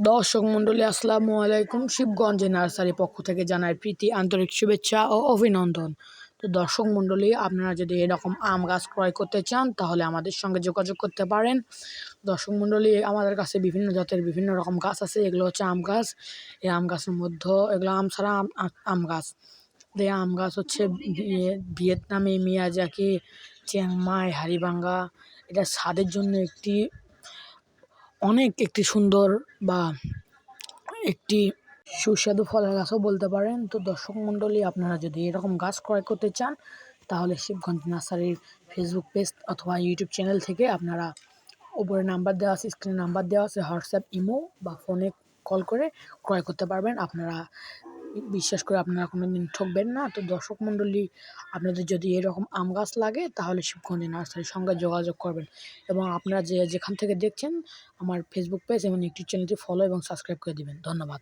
দর্শক মণ্ডলী, আসসালামু আলাইকুম। শিবগঞ্জ নার্সারি পক্ষ থেকে জানাই প্রীতি, আন্তরিক শুভেচ্ছা ও অভিনন্দন। তো দর্শক মণ্ডলী, আপনারা যদি এরকম আম গাছ ক্রয় করতে চান, তাহলে আমাদের সঙ্গে যোগাযোগ করতে পারেন। দর্শক মণ্ডলী, আমাদের কাছে বিভিন্ন জাতের বিভিন্ন রকম গাছ আছে। এগুলো হচ্ছে আম গাছ। এই আম গাছের মধ্যে, এগুলো আম ছাড়া আম গাছ। এই আম গাছ হচ্ছে ভিয়ে- ভিয়েতনামি, মিয়াজাকি, চিংমাই, হারিবাঙ্গা। এটা স্বাদের জন্য একটি অনেক একটি সুন্দর বা একটি সুস্বাদু ফলের গাছও বলতে পারেন। তো দর্শক মণ্ডলী, আপনারা যদি এরকম গাছ ক্রয় করতে চান, তাহলে শিবগঞ্জ নার্সারির ফেসবুক পেজ অথবা ইউটিউব চ্যানেল থেকে আপনারা উপরে নাম্বার দেওয়া আছে স্ক্রিনে নাম্বার দেওয়া আছে হোয়াটসঅ্যাপ ইমো বা ফোনে কল করে ক্রয় করতে পারবেন। আপনারা বিশ্বাস করে আপনারা কোনো দিন ঠকবেন না। তো দর্শক মণ্ডলী, আপনাদের যদি এরকম আম গাছ লাগে, তাহলে শিবগঞ্জ নার্সারির সঙ্গে যোগাযোগ করবেন। এবং আপনারা যে যেখান থেকে দেখছেন, আমার ফেসবুক পেজ এবং ইউটিউব চ্যানেলটি ফলো এবং সাবস্ক্রাইব করে দেবেন। ধন্যবাদ।